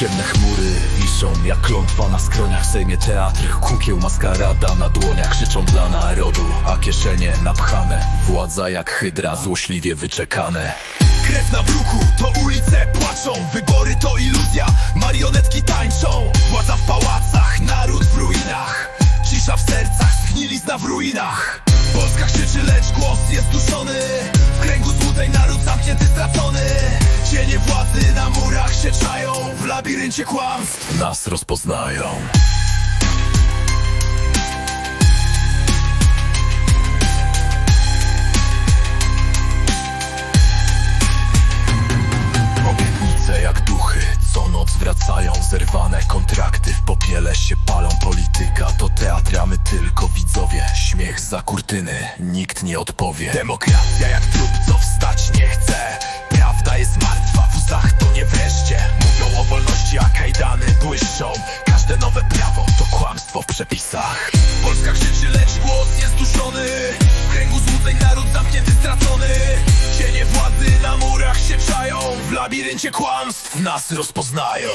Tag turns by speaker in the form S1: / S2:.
S1: Ciemne chmury wiszą jak klątwa na skroniach W Sejmie. Teatr, kukieł, maskarada na dłoniach Krzyczą dla narodu, a kieszenie napchane. Władza jak hydra, złośliwie wyczekane.
S2: Krew na bruku, to ulice płaczą. Wybory to iluzja, marionetki tańczą. Władza w pałacach, naród w ruinach. Cisza w sercach, schnilizna w ruinach. Polska krzyczy, lecz głos jest duszony. W kręgu złudej naród zamknięty, stracony labiryncie kłamstw.
S1: Nas rozpoznają. Obietnice jak duchy, co noc wracają Zerwane kontrakty, w popiele się palą. Polityka to teatr, a my tylko widzowie. Śmiech za kurtyny, nikt nie odpowie.
S2: Demokracja jak trup, błyszczą Każde nowe prawo to kłamstwo w przepisach. Polska krzyczy, lecz głos jest duszony. W kręgu złudzeń naród zamknięty, stracony. Cienie władzy na murach się czają. W labiryncie kłamstw nas rozpoznają